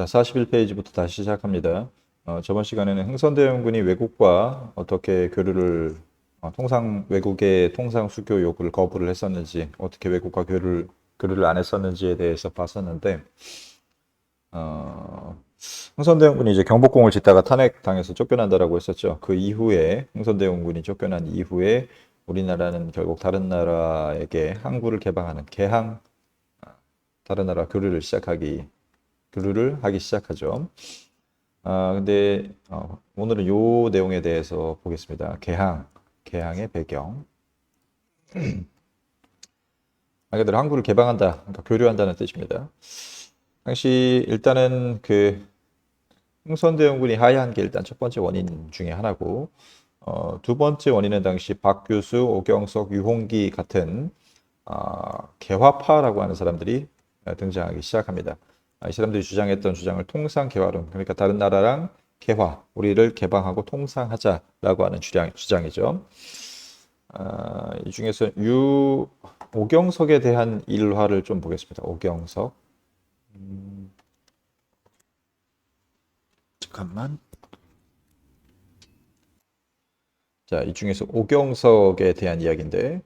자, 41페이지부터 다시 시작합니다. 어, 저번 시간에는 흥선대원군이 외국과 어떻게 교류를 어, 통상 외국의 통상 수교 요구를 거부를 했었는지 어떻게 외국과 교류를 교류를 안 했었는지에 대해서 봤었는데 어, 흥선대원군이 이제 경복궁을 짓다가 탄핵당해서 쫓겨난다라고 했었죠. 그 이후에 흥선대원군이 쫓겨난 이후에 우리나라는 결국 다른 나라에게 항구를 개방하는 개항 아, 다른 나라 교류를 시작하기 교류를 하기 시작하죠. 아, 근데 어, 오늘은 요 내용에 대해서 보겠습니다. 개항, 개항의 배경. 말 그대로 항구를 개방한다, 그러니까 교류한다는 뜻입니다. 당시 일단은 그 흥선대원군이 하야한 게 일단 첫 번째 원인 중에 하나고, 어, 두 번째 원인은 당시 박규수, 오경석, 유홍기 같은 아, 개화파라고 하는 사람들이 등장하기 시작합니다. 아, 이 사람들이 주장했던 주장을 통상 개화론, 그러니까 다른 나라랑 개화, 우리를 개방하고 통상하자라고 하는 주장, 주장이죠. 아, 이 중에서 유 오경석에 대한 일화를 좀 보겠습니다. 오경석. 음, 잠깐만. 자, 이 중에서 오경석에 대한 이야기인데,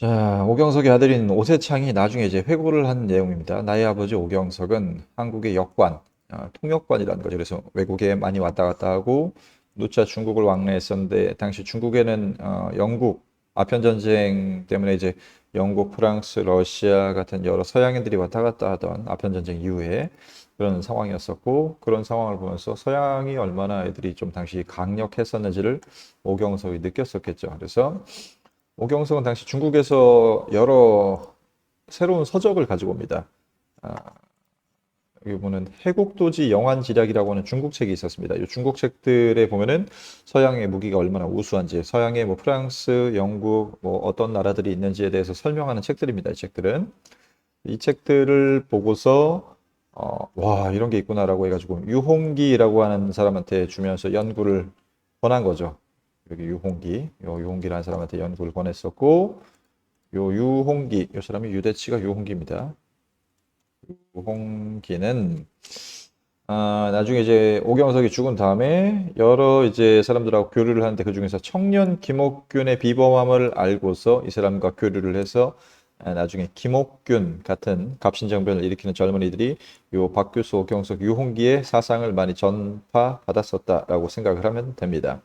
자, 오경석의 아들인 오세창이 나중에 이제 회고를 한 내용입니다. 나의 아버지 오경석은 한국의 역관, 아, 통역관이라는 거죠. 그래서 외국에 많이 왔다 갔다 하고 누차 중국을 왕래했었는데 당시 중국에는 어, 영국 아편 전쟁 때문에 이제 영국, 프랑스, 러시아 같은 여러 서양인들이 왔다 갔다 하던 아편 전쟁 이후에 그런 상황이었었고 그런 상황을 보면서 서양이 얼마나 애들이 좀 당시 강력했었는지를 오경석이 느꼈었겠죠. 그래서 오경석은 당시 중국에서 여러 새로운 서적을 가지고 옵니다. 아, 여기 보면 해국도지 영환지략이라고 하는 중국 책이 있었습니다. 이 중국 책들에 보면은 서양의 무기가 얼마나 우수한지, 서양의 뭐 프랑스, 영국, 뭐 어떤 나라들이 있는지에 대해서 설명하는 책들입니다. 이 책들은 이 책들을 보고서 어, 와 이런 게 있구나라고 해가지고 유홍기라고 하는 사람한테 주면서 연구를 권한 거죠. 여기 유홍기, 요 유홍기라는 사람한테 연구를 권했었고, 요 유홍기, 요 사람이 유대치가 유홍기입니다. 유홍기는 아, 나중에 이제 오경석이 죽은 다음에 여러 이제 사람들하고 교류를 하는데 그 중에서 청년 김옥균의 비범함을 알고서 이 사람과 교류를 해서 아, 나중에 김옥균 같은 갑신정변을 일으키는 젊은이들이 요 박규수, 오경석, 유홍기의 사상을 많이 전파받았었다라고 생각을 하면 됩니다.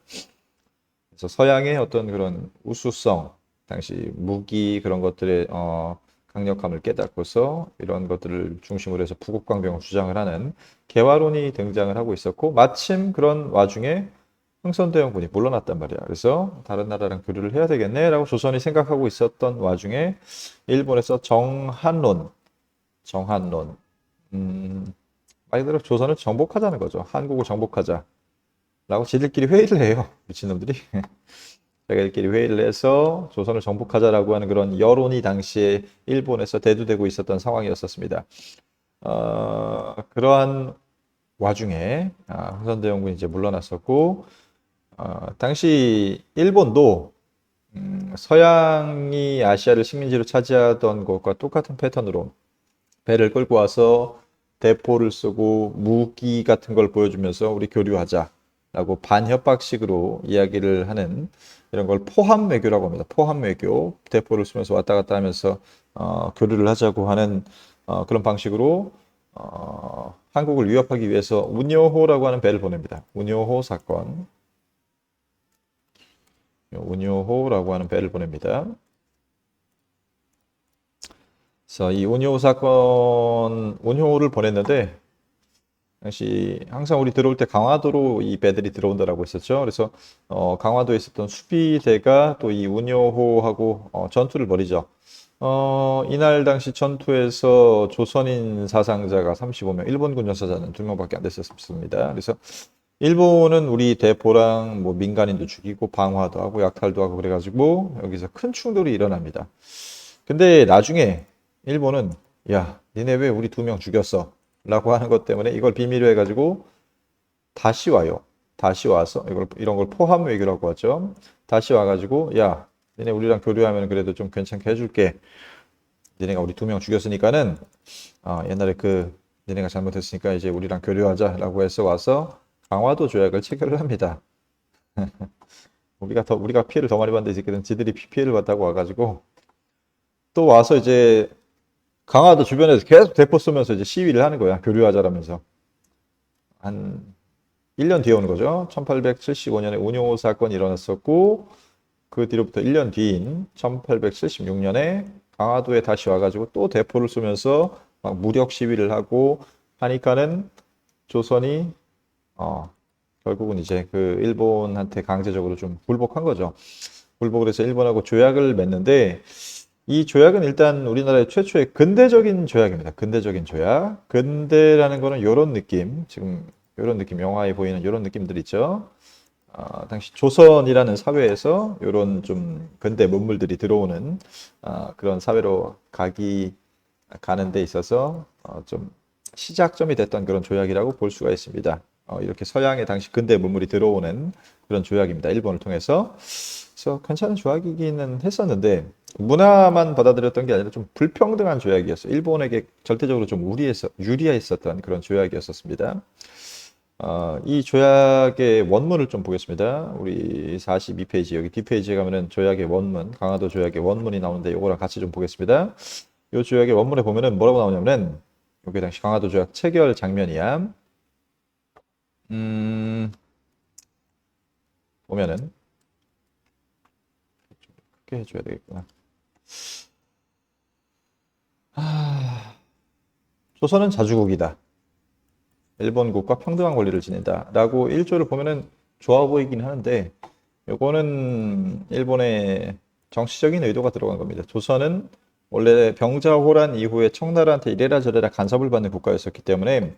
그래서 서양의 어떤 그런 우수성, 당시 무기 그런 것들의 어, 강력함을 깨닫고서 이런 것들을 중심으로 해서 부국강병을 주장을 하는 개화론이 등장을 하고 있었고 마침 그런 와중에 흥선대원군이 물러났단 말이야. 그래서 다른 나라랑 교류를 해야 되겠네라고 조선이 생각하고 있었던 와중에 일본에서 정한론, 정한론, 음, 말 그대로 조선을 정복하자는 거죠. 한국을 정복하자. 라고 지들끼리 회의를 해요. 미친놈들이. 자기들끼리 회의를 해서 조선을 정복하자라고 하는 그런 여론이 당시에 일본에서 대두되고 있었던 상황이었었습니다. 어, 그러한 와중에 아, 흥선대원군이 이제 물러났었고 어, 당시 일본도 음, 서양이 아시아를 식민지로 차지하던 것과 똑같은 패턴으로 배를 끌고 와서 대포를 쓰고 무기 같은 걸 보여주면서 우리 교류하자. 라고 반협박식으로 이야기를 하는 이런 걸 포함 외교라고 합니다. 포함 외교, 대포를 쓰면서 왔다 갔다 하면서 어, 교류를 하자고 하는 어, 그런 방식으로 어, 한국을 위협하기 위해서 운요호라고 하는 배를 보냅니다. 운요호 사건. 운요호라고 하는 배를 보냅니다. 그래서 이 운요호 사건, 운요호를 보냈는데 당시 항상 우리 들어올 때 강화도로 이 배들이 들어온다라고 했었죠. 그래서 어, 강화도에 있었던 수비대가 또 이 운여호하고 어, 전투를 벌이죠. 어, 이날 당시 전투에서 조선인 사상자가 35명, 일본군 전사자는 2명밖에 안 됐었습니다. 그래서 일본은 우리 대포랑 뭐 민간인도 죽이고 방화도 하고 약탈도 하고 그래가지고 여기서 큰 충돌이 일어납니다. 근데 나중에 일본은 야, 니네 왜 우리 두 명 죽였어? 라고 하는 것 때문에 이걸 비밀로 해가지고 다시 와요. 다시 와서 이걸 이런 걸 포함 외교라고 하죠. 다시 와가지고 야, 니네 우리랑 교류하면 그래도 좀 괜찮게 해줄게. 니네가 우리 두 명 죽였으니까는 어, 옛날에 그 니네가 잘못했으니까 이제 우리랑 교류하자라고 해서 와서 강화도 조약을 체결을 합니다. 우리가 더 우리가 피해를 더 많이 받는데 이 새끼들은 지들이 피- 피해를 받다고 와가지고 또 와서 이제 강화도 주변에서 계속 대포 쏘면서 이제 시위를 하는 거야. 교류하자라면서 한 1년 뒤에 오는 거죠. 1875년에 운용호 사건이 일어났었고 그 뒤로부터 1년 뒤인 1876년에 강화도에 다시 와가지고 또 대포를 쏘면서 막 무력 시위를 하고 하니까는 조선이 어 결국은 이제 그 일본한테 강제적으로 좀 굴복한 거죠. 굴복을 해서 일본하고 조약을 맺는데 이 조약은 일단 우리나라의 최초의 근대적인 조약입니다. 근대적인 조약. 근대라는 거는 이런 느낌, 지금 이런 느낌, 영화에 보이는 이런 느낌들 있죠. 아, 당시 조선이라는 사회에서 이런 좀 근대 문물들이 들어오는 아, 그런 사회로 가기 가는 데 있어서 어, 좀 시작점이 됐던 그런 조약이라고 볼 수가 있습니다. 어, 이렇게 서양의 당시 근대 문물이 들어오는 그런 조약입니다. 일본을 통해서. 그래서 괜찮은 조약이기는 했었는데 문화만 받아들였던 게 아니라 좀 불평등한 조약이었어요. 일본에게 절대적으로 좀 우리했어, 유리했었던 그런 조약이었었습니다. 어, 이 조약의 원문을 좀 보겠습니다. 우리 42페이지 여기 뒷페이지에 가면은 조약의 원문, 강화도 조약의 원문이 나오는데 요거랑 같이 좀 보겠습니다. 요 조약의 원문에 보면은 뭐라고 나오냐면은 여기 당시 강화도 조약 체결 장면이야. 음, 보면은 좀 크게 해줘야 되겠구나. 아, 조선은 자주국이다. 일본국과 평등한 권리를 지닌다. 라고 1조를 보면은 좋아 보이긴 하는데, 요거는 일본의 정치적인 의도가 들어간 겁니다. 조선은 원래 병자호란 이후에 청나라한테 이래라 저래라 간섭을 받는 국가였었기 때문에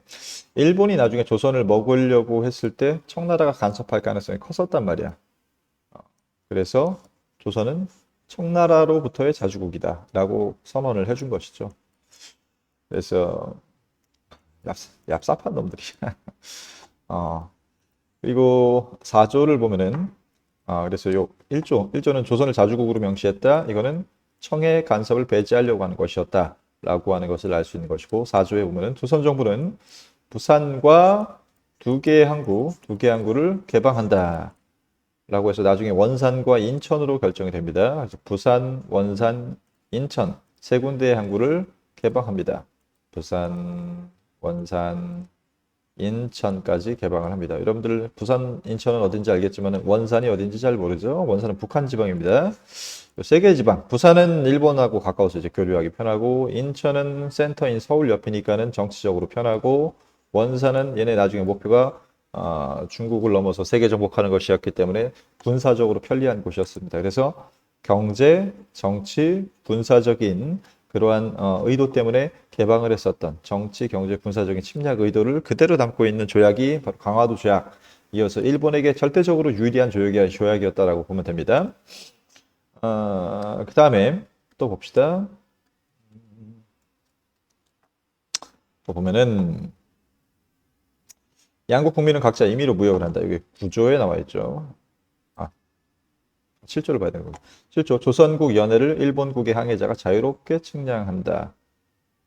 일본이 나중에 조선을 먹으려고 했을 때 청나라가 간섭할 가능성이 컸었단 말이야. 어, 그래서 조선은 청나라로부터의 자주국이다 라고 선언을 해준 것이죠. 그래서 얍, 얍삽한 놈들이. 어, 그리고 4조를 보면은 아, 그래서 요 1조, 1조는 조선을 자주국으로 명시했다. 이거는 청의 간섭을 배제하려고 하는 것이었다. 라고 하는 것을 알 수 있는 것이고 4조에 보면은 조선 정부는 부산과 두 개의 항구, 두 개의 항구를 개방한다. 라고 해서 나중에 원산과 인천으로 결정이 됩니다. 그래서 부산, 원산, 인천 세 군데의 항구를 개방합니다. 부산, 원산, 인천까지 개방을 합니다. 여러분들 부산, 인천은 어딘지 알겠지만 원산이 어딘지 잘 모르죠? 원산은 북한 지방입니다. 세 개의 지방. 부산은 일본하고 가까워서 이제 교류하기 편하고 인천은 센터인 서울 옆이니까는 정치적으로 편하고 원산은 얘네 나중에 목표가 아, 중국을 넘어서 세계 정복하는 것이었기 때문에 군사적으로 편리한 곳이었습니다. 그래서 경제, 정치, 군사적인 그러한 어, 의도 때문에 개방을 했었던 정치, 경제, 군사적인 침략 의도를 그대로 담고 있는 조약이 바로 강화도 조약. 이어서 일본에게 절대적으로 유리한 조약이, 조약이었다라고 보면 됩니다. 어, 그 다음에 또 봅시다. 또 보면은 양국 국민은 각자 임의로 무역을 한다. 여기 구조에 나와 있죠. 아, 7조를 봐야 되는 거고. 7조 조선국 연해를 일본국의 항해자가 자유롭게 측량한다.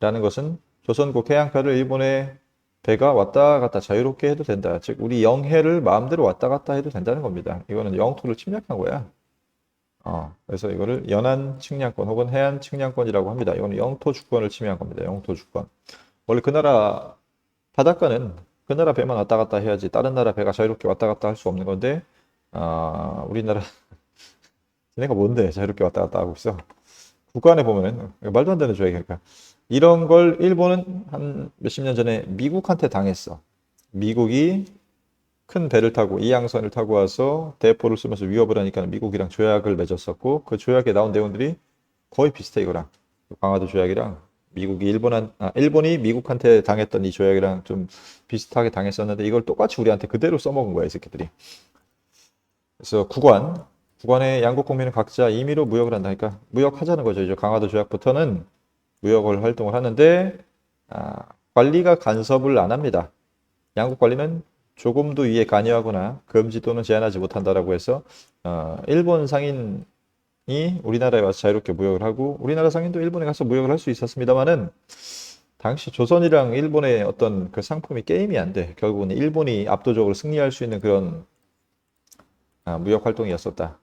라는 것은 조선국 해안가를 일본의 배가 왔다 갔다 자유롭게 해도 된다. 즉 우리 영해를 마음대로 왔다 갔다 해도 된다는 겁니다. 이거는 영토를 침략한 거야. 어, 그래서 이거를 연안 측량권 혹은 해안 측량권이라고 합니다. 이거는 영토 주권을 침해한 겁니다. 영토 주권. 원래 그 나라 바닷가는 그 나라 배만 왔다 갔다 해야지 다른 나라 배가 자유롭게 왔다 갔다 할 수 없는 건데 아, 우리나라 얘네가 뭔데 자유롭게 왔다 갔다 하고 있어. 국간에 보면은 말도 안 되는 조약이니까 이런 걸 일본은 한 몇십 년 전에 미국한테 당했어. 미국이 큰 배를 타고 이양선을 타고 와서 대포를 쏘면서 위협을 하니까 미국이랑 조약을 맺었었고 그 조약에 나온 내용들이 거의 비슷해 이거랑 강화도 조약이랑 미국이 일본한 아, 일본이 미국한테 당했던 이 조약이랑 좀 비슷하게 당했었는데 이걸 똑같이 우리한테 그대로 써먹은 거야 이 새끼들이. 그래서 국관 국관의 양국 국민은 각자 임의로 무역을 한다니까 무역하자는 거죠. 이제 강화도 조약부터는 무역을 활동을 하는데 아, 관리가 간섭을 안 합니다. 양국 관리는 조금도 이에 관여하거나 금지 또는 제한하지 못한다라고 해서 어, 일본 상인 이 우리나라에 와서 자유롭게 무역을 하고 우리나라 상인도 일본에 가서 무역을 할 수 있었습니다만은 당시 조선이랑 일본의 어떤 그 상품이 게임이 안 돼. 결국은 일본이 압도적으로 승리할 수 있는 그런 아, 무역 활동이었었다.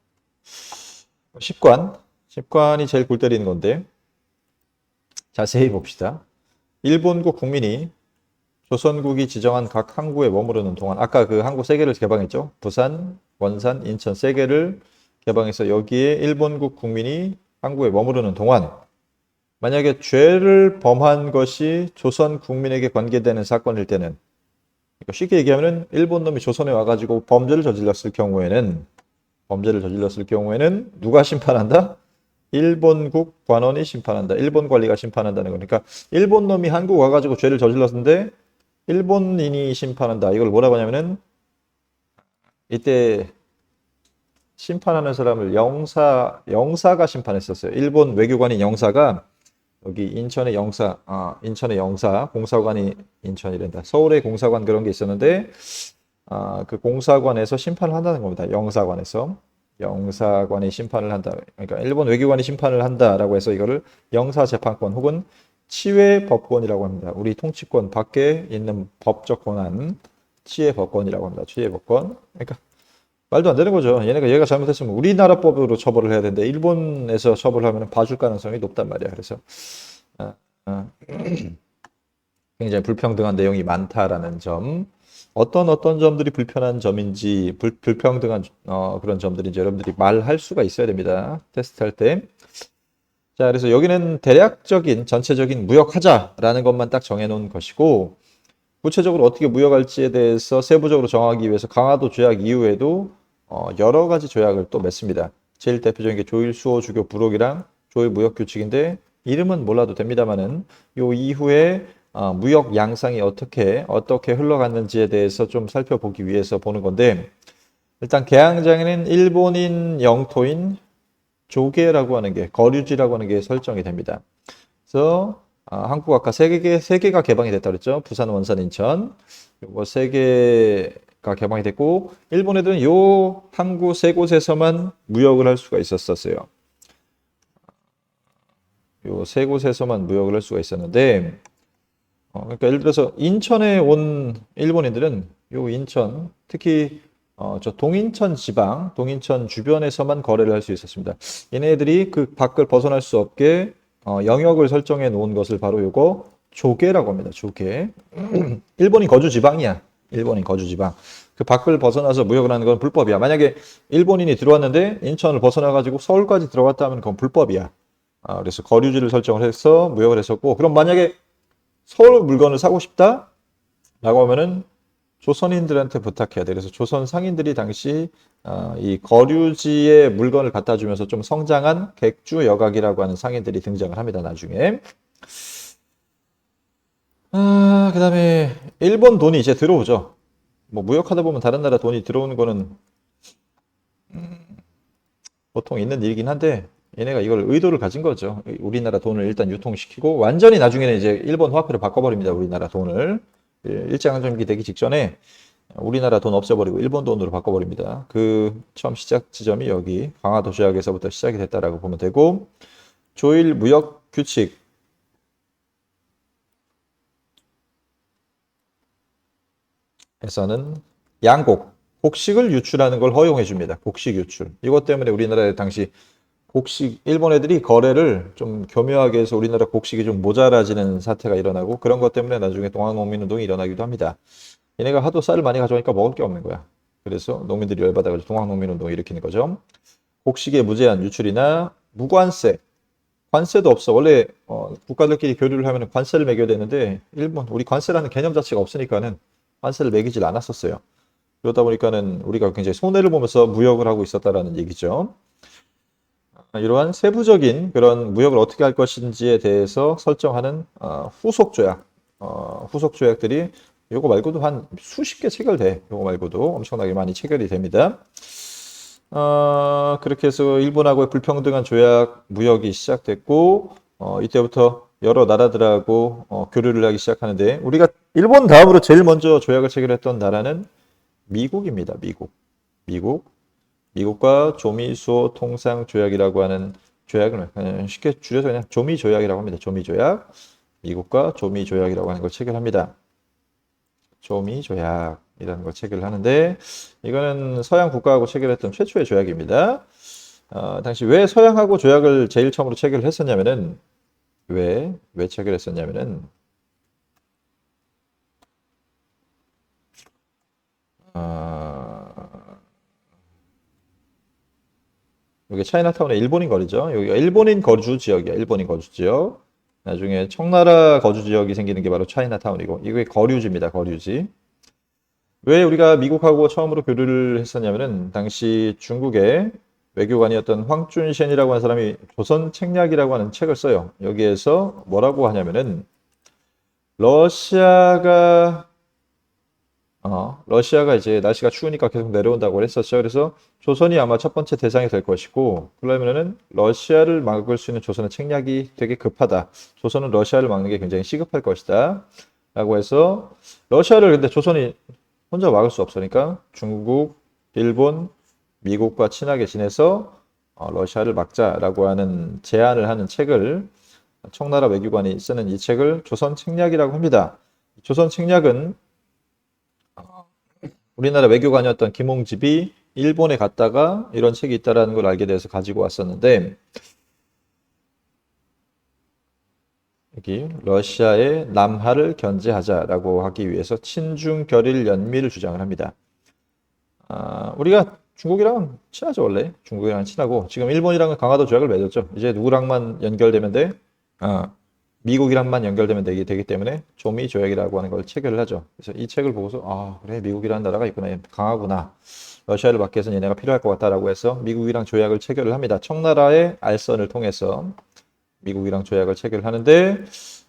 10관. 10관이 제일 골 때리는 건데 자세히 봅시다. 일본국 국민이 조선국이 지정한 각 항구에 머무르는 동안 아까 그 항구 세 개를 개방했죠. 부산, 원산, 인천 세 개를 개방해서 여기에 일본국 국민이 항구에 머무르는 동안 만약에 죄를 범한 것이 조선 국민에게 관계되는 사건일 때는 그러니까 쉽게 얘기하면은 일본 놈이 조선에 와가지고 범죄를 저질렀을 경우에는 범죄를 저질렀을 경우에는 누가 심판한다? 일본국 관원이 심판한다. 일본 관리가 심판한다는 거니까 일본 놈이 한국 와가지고 죄를 저질렀는데 일본인이 심판한다. 이걸 뭐라고 하냐면은 이때 심판하는 사람을 영사 영사가 심판했었어요. 일본 외교관인 영사가 여기 인천의 영사, 아, 인천의 영사, 공사관이 인천이란다. 서울의 공사관 그런 게 있었는데, 아, 그 공사관에서 심판을 한다는 겁니다. 영사관에서. 영사관이 심판을 한다. 그러니까 일본 외교관이 심판을 한다라고 해서 이거를 영사 재판권 혹은 치외 법권이라고 합니다. 우리 통치권 밖에 있는 법적 권한, 치외 법권이라고 합니다. 치외 법권. 그러니까 말도 안 되는 거죠. 얘네가 얘가 잘못했으면 우리나라 법으로 처벌을 해야 되는데 일본에서 처벌하면 봐줄 가능성이 높단 말이야. 그래서 아, 아, 굉장히 불평등한 내용이 많다라는 점. 어떤 어떤 점들이 불편한 점인지 불, 불평등한 어, 그런 점들인지 여러분들이 말할 수가 있어야 됩니다. 테스트할 때. 자, 그래서 여기는 대략적인 전체적인 무역하자라는 것만 딱 정해놓은 것이고 구체적으로 어떻게 무역할지에 대해서 세부적으로 정하기 위해서 강화도 조약 이후에도 어, 여러 가지 조약을 또 맺습니다. 제일 대표적인 게 조일 수호 주교 부록이랑 조일 무역 규칙인데 이름은 몰라도 됩니다만은 요 이후에 어, 무역 양상이 어떻게 어떻게 흘러갔는지에 대해서 좀 살펴보기 위해서 보는 건데 일단 개항장에는 일본인 영토인 조계라고 하는 게 거류지라고 하는 게 설정이 됩니다. 그래서 아, 한국 아까 세 개, 세 개가 개방이 됐다 그랬죠. 부산, 원산, 인천. 요거 세 개 가 개방이 됐고, 일본 애들은 요 항구 세 곳에서만 무역을 할 수가 있었었어요. 요 세 곳에서만 무역을 할 수가 있었는데, 어, 그러니까 예를 들어서 인천에 온 일본인들은 요 인천, 특히 어, 저 동인천 지방, 동인천 주변에서만 거래를 할 수 있었습니다. 얘네들이 그 밖을 벗어날 수 없게 어, 영역을 설정해 놓은 것을 바로 요거 조계라고 합니다. 조계. 일본인 거주 지방이야. 일본인 거주 지방. 그 밖을 벗어나서 무역을 하는 건 불법이야. 만약에 일본인이 들어왔는데 인천을 벗어나 가지고 서울까지 들어갔다 하면 그건 불법이야. 아, 그래서 거류지를 설정을 해서 무역을 했었고 그럼 만약에 서울 물건을 사고 싶다? 라고 하면은 조선인들한테 부탁해야 돼. 그래서 조선 상인들이 당시 어, 이 거류지에 물건을 갖다 주면서 좀 성장한 객주 여각이라고 하는 상인들이 등장을 합니다. 나중에. 아, 그 다음에 일본 돈이 이제 들어오죠. 뭐 무역하다 보면 다른 나라 돈이 들어오는 거는 음, 보통 있는 일이긴 한데 얘네가 이걸 의도를 가진 거죠. 우리나라 돈을 일단 유통시키고 완전히 나중에는 이제 일본 화폐로 바꿔버립니다. 우리나라 돈을. 예, 일제강점기 되기 직전에 우리나라 돈 없애버리고 일본 돈으로 바꿔버립니다. 그 처음 시작 지점이 여기 강화도 조약에서부터 시작이 됐다라고 보면 되고 조일 무역 규칙 에서는 양곡 곡식을 유출하는 걸 허용해 줍니다. 곡식 유출. 이것 때문에 우리나라에 당시 곡식 일본 애들이 거래를 좀 교묘하게 해서 우리나라 곡식이 좀 모자라지는 사태가 일어나고 그런 것 때문에 나중에 동학농민운동이 일어나기도 합니다. 얘네가 하도 쌀을 많이 가져오니까 먹을 게 없는 거야. 그래서 농민들이 열받아가지고 동학농민운동을 일으키는 거죠. 곡식의 무제한 유출이나 무관세, 관세도 없어. 원래 어, 국가들끼리 교류를 하면 관세를 매겨야 되는데 일본 우리 관세라는 개념 자체가 없으니까는 관세를 매기질 않았었어요. 그러다 보니까는 우리가 굉장히 손해를 보면서 무역을 하고 있었다라는 얘기죠. 이러한 세부적인 그런 무역을 어떻게 할 것인지에 대해서 설정하는 어, 후속 조약, 어, 후속 조약들이 요거 말고도 한 수십 개 체결돼. 요거 말고도 엄청나게 많이 체결이 됩니다. 어, 그렇게 해서 일본하고의 불평등한 조약 무역이 시작됐고 어, 이때부터 여러 나라들하고 어, 교류를 하기 시작하는데 우리가 일본 다음으로 제일 먼저 조약을 체결했던 나라는 미국입니다. 미국. 미국. 미국과 조미수호 통상 조약이라고 하는 조약을 그냥 쉽게 줄여서 그냥 조미 조약이라고 합니다. 조미 조약. 미국과 조미 조약이라고 하는 걸 체결합니다. 조미 조약이라는 걸 체결하는데 이거는 서양 국가하고 체결했던 최초의 조약입니다. 어, 당시 왜 서양하고 조약을 제일 처음으로 체결을 했었냐면은 왜, 왜 체결했었냐면은 어, 여기 차이나타운의 일본인 거리죠. 여기가 일본인 거주 지역이야. 일본인 거주 지역. 나중에 청나라 거주 지역이 생기는 게 바로 차이나타운이고 이게 거류지입니다. 거류지. 왜 우리가 미국하고 처음으로 교류를 했었냐면은 당시 중국의 외교관이었던 황춘신이라고 하는 사람이 조선 책략이라고 하는 책을 써요. 여기에서 뭐라고 하냐면은 러시아가 어, 러시아가 이제 날씨가 추우니까 계속 내려온다고 했었죠. 그래서 조선이 아마 첫 번째 대상이 될 것이고, 그러면은 러시아를 막을 수 있는 조선의 책략이 되게 급하다. 조선은 러시아를 막는 게 굉장히 시급할 것이다. 라고 해서 러시아를 근데 조선이 혼자 막을 수 없으니까 중국, 일본, 미국과 친하게 지내서 어, 러시아를 막자라고 하는 제안을 하는 책을 청나라 외교관이 쓰는 이 책을 조선 책략이라고 합니다. 조선 책략은 우리나라 외교관이었던 김홍집이 일본에 갔다가 이런 책이 있다라는 걸 알게 돼서 가지고 왔었는데 여기 러시아의 남하를 견제하자라고 하기 위해서 친중 결일 연미를 주장을 합니다. 아, 우리가 중국이랑 친하죠 원래 중국이랑 친하고 지금 일본이랑은 강화도 조약을 맺었죠. 이제 누구랑만 연결되면 돼? 아, 미국이랑만 연결되면 되기, 되기 때문에 조미 조약이라고 하는 걸 체결을 하죠. 그래서 이 책을 보고서 아 그래 미국이라는 나라가 있구나 강하구나 러시아를 막기 위해서 얘네가 필요할 것 같다라고 해서 미국이랑 조약을 체결을 합니다. 청나라의 알선을 통해서 미국이랑 조약을 체결을 하는데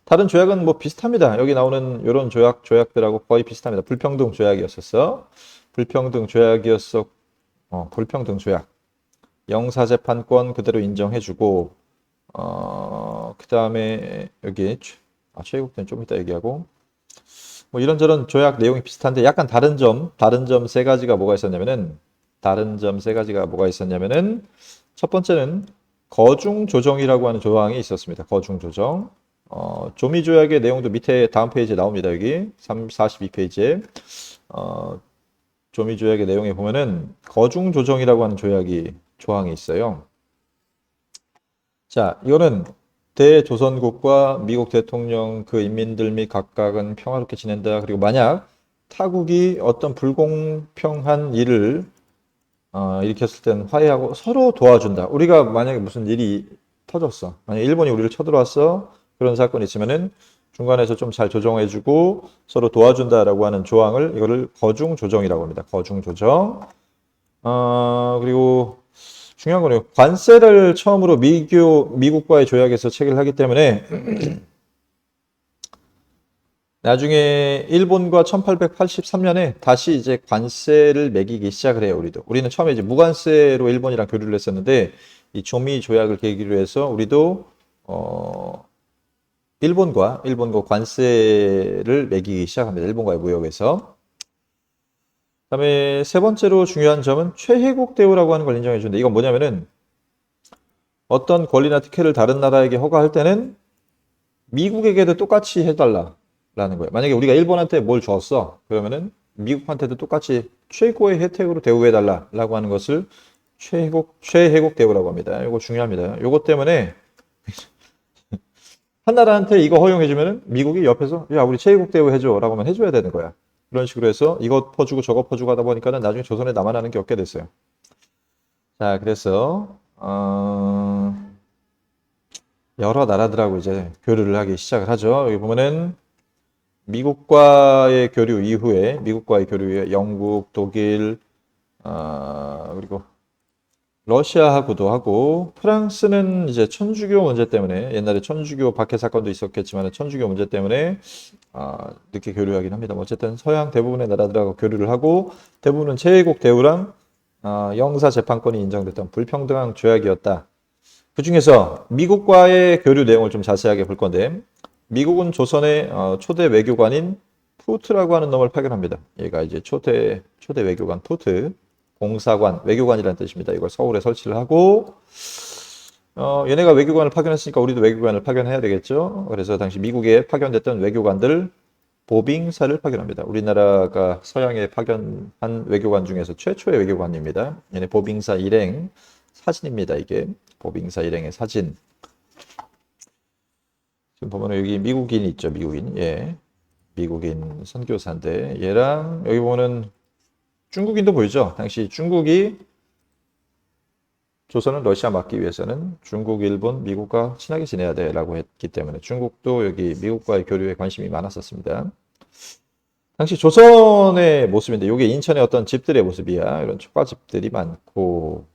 다른 조약은 뭐 비슷합니다. 여기 나오는 이런 조약 조약들하고 거의 비슷합니다. 불평등 조약이었었어. 불평등 조약이었어. 어, 불평등 조약. 영사 재판권 그대로 인정해주고 어, 그 다음에 여기 아, 최애국대는 좀 이따 얘기하고 뭐 이런저런 조약 내용이 비슷한데 약간 다른 점, 다른 점 세 가지가 뭐가 있었냐면은 다른 점 세 가지가 뭐가 있었냐면은 첫 번째는 거중 조정이라고 하는 조항이 있었습니다. 거중 조정. 어, 조미 조약의 내용도 밑에 다음 페이지에 나옵니다. 여기 3, 42페이지에 어, 조미 조약의 내용에 보면은 거중 조정이라고 하는 조약이 조항이 있어요. 자, 이거는 대조선국과 미국 대통령 그 인민들 및 각각은 평화롭게 지낸다. 그리고 만약 타국이 어떤 불공평한 일을 어, 일으켰을 땐 화해하고 서로 도와준다. 우리가 만약에 무슨 일이 터졌어. 만약 일본이 우리를 쳐들어왔어. 그런 사건이 있으면은 중간에서 좀 잘 조정해주고 서로 도와준다라고 하는 조항을 이거를 거중 조정이라고 합니다. 거중 조정. 어, 그리고 중요한 거는 관세를 처음으로 미교, 미국과의 조약에서 체결 하기 때문에 나중에 일본과 1883년에 다시 이제 관세를 매기기 시작을 해요, 우리도. 우리는 처음에 이제 무관세로 일본이랑 교류를 했었는데 이 조미 조약을 계기로 해서 우리도 어 일본과 일본과 관세를 매기기 시작합니다. 일본과의 무역에서. 그다음에 세 번째로 중요한 점은 최혜국 대우라고 하는 걸 인정해 주는데 이건 뭐냐면은 어떤 권리나 특혜를 다른 나라에게 허가할 때는 미국에게도 똑같이 해달라라는 거예요. 만약에 우리가 일본한테 뭘 줬어 그러면은 미국한테도 똑같이 최고의 혜택으로 대우해달라라고 하는 것을 최혜국 최혜국 대우라고 합니다. 이거 중요합니다. 이것 때문에 한 나라한테 이거 허용해주면은 미국이 옆에서 야 우리 최혜국 대우 해줘라고 하면 해줘야 되는 거야. 그런 식으로 해서 이것 퍼주고 저것 퍼주고 하다 보니까는 나중에 조선에 하는 게 없게 됐어요. 자, 그래서 어, 여러 나라들하고 이제 교류를 하기 시작을 하죠. 여기 보면은 미국과의 교류 이후에 미국과의 교류 이후에 영국, 독일, 어, 그리고 러시아하고도 하고 프랑스는 이제 천주교 문제 때문에 옛날에 천주교 박해 사건도 있었겠지만 천주교 문제 때문에 아, 늦게 교류하긴 합니다. 뭐 어쨌든 서양 대부분의 나라들하고 교류를 하고 대부분은 최애국 대우랑 아, 영사 재판권이 인정됐던 불평등한 조약이었다. 그 중에서 미국과의 교류 내용을 좀 자세하게 볼 건데 미국은 조선의 어, 초대 외교관인 푸트라고 하는 놈을 파견합니다. 얘가 이제 초대 초대 외교관 푸트 공사관, 외교관이라는 뜻입니다. 이걸 서울에 설치를 하고 어, 얘네가 외교관을 파견했으니까 우리도 외교관을 파견해야 되겠죠. 그래서 당시 미국에 파견됐던 외교관들 보빙사를 파견합니다. 우리나라가 서양에 파견한 외교관 중에서 최초의 외교관입니다. 얘네 보빙사 일행 사진입니다. 이게 보빙사 일행의 사진. 지금 보면 여기 미국인 있죠. 미국인. 예. 미국인 선교사인데 얘랑 여기 보면은 중국인도 보이죠. 당시 중국이 조선은 러시아 막기 위해서는 중국, 일본, 미국과 친하게 지내야 돼라고 했기 때문에 중국도 여기 미국과의 교류에 관심이 많았었습니다. 당시 조선의 모습인데 이게 인천의 어떤 집들의 모습이야. 이런 촉과집들이 많고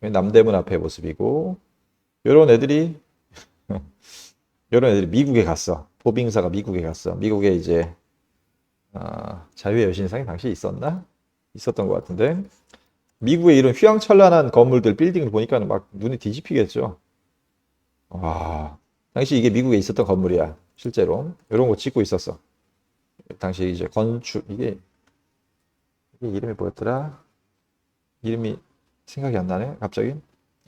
남대문 앞의 모습이고 이런 애들이 이런 애들이 미국에 갔어. 보빙사가 미국에 갔어. 미국에 이제 아, 자유의 여신상이 당시 있었나? 있었던 것 같은데 미국의 이런 휘황찬란한 건물들, 빌딩을 보니까 막 눈이 뒤집히겠죠. 와, 당시 이게 미국에 있었던 건물이야, 실제로. 이런 거 짓고 있었어. 당시 이제 건축, 이게, 이게 이름이 뭐였더라? 이름이 생각이 안 나네, 갑자기.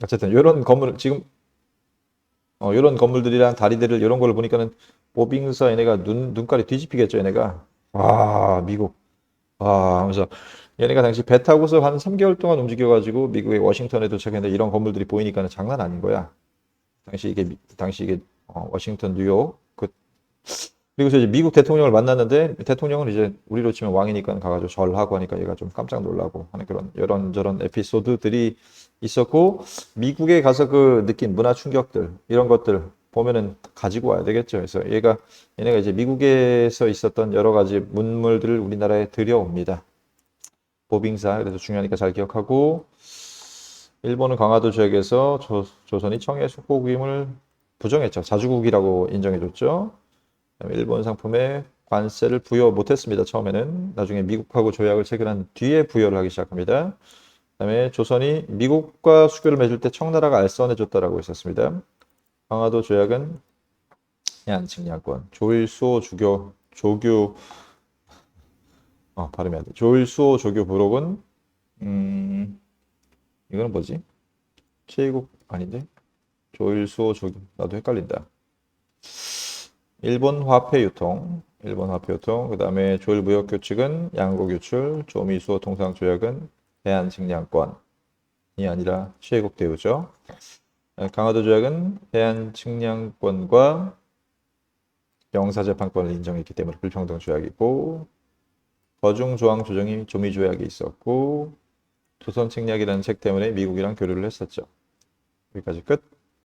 어쨌든, 이런 건물, 지금, 어, 이런 건물들이랑 다리들을, 이런 걸 보니까는, 모빙사 얘네가 눈, 눈깔이 뒤집히겠죠, 얘네가. 와, 미국. 와, 하면서, 얘네가 당시 배 타고서 한 3개월 동안 움직여가지고 미국의 워싱턴에 도착했는데 이런 건물들이 보이니까는 장난 아닌 거야. 당시 이게 미- 당시 이게 어, 워싱턴, 뉴욕 그 그리고서 이제 미국 대통령을 만났는데 대통령은 이제 우리로 치면 왕이니까 가가지고 절하고 하니까 얘가 좀 깜짝 놀라고 하는 그런 이런 저런 에피소드들이 있었고 미국에 가서 그 느낀 문화 충격들 이런 것들 보면은 가지고 와야 되겠죠. 그래서 얘가 얘네가 이제 미국에서 있었던 여러 가지 문물들을 우리나라에 들여옵니다. 보빙사 그래서 중요하니까 잘 기억하고 일본은 강화도 지역에서 조, 조선이 청해 속국임을 부정했죠. 자주국이라고 인정해줬죠. 일본 상품에 관세를 부여 못했습니다. 처음에는 나중에 미국하고 조약을 체결한 뒤에 부여를 하기 시작합니다. 그다음에 조선이 미국과 수교를 맺을 때 청나라가 알선해줬다라고 했었습니다. 강화도 조약은 해안 측량권, 조일수호 주교, 조교 어, 발음이 안 돼. 조일수호 조교 부록은 음, 이거는 뭐지? 최국 아닌데? 조일수호 조교 나도 헷갈린다. 일본 화폐 유통, 일본 화폐 유통, 그 다음에 조일 무역 규칙은 양국 유출, 조미수호 통상 조약은 대한 측량권이 아니라 최국 대우죠. 어, 강화도 조약은 대한 측량권과 영사재판권을 인정했기 때문에 불평등 조약이고 거중 조항 조정이 조미 조약이 있었고 조선 책략이라는 책 때문에 미국이랑 교류를 했었죠. 여기까지 끝.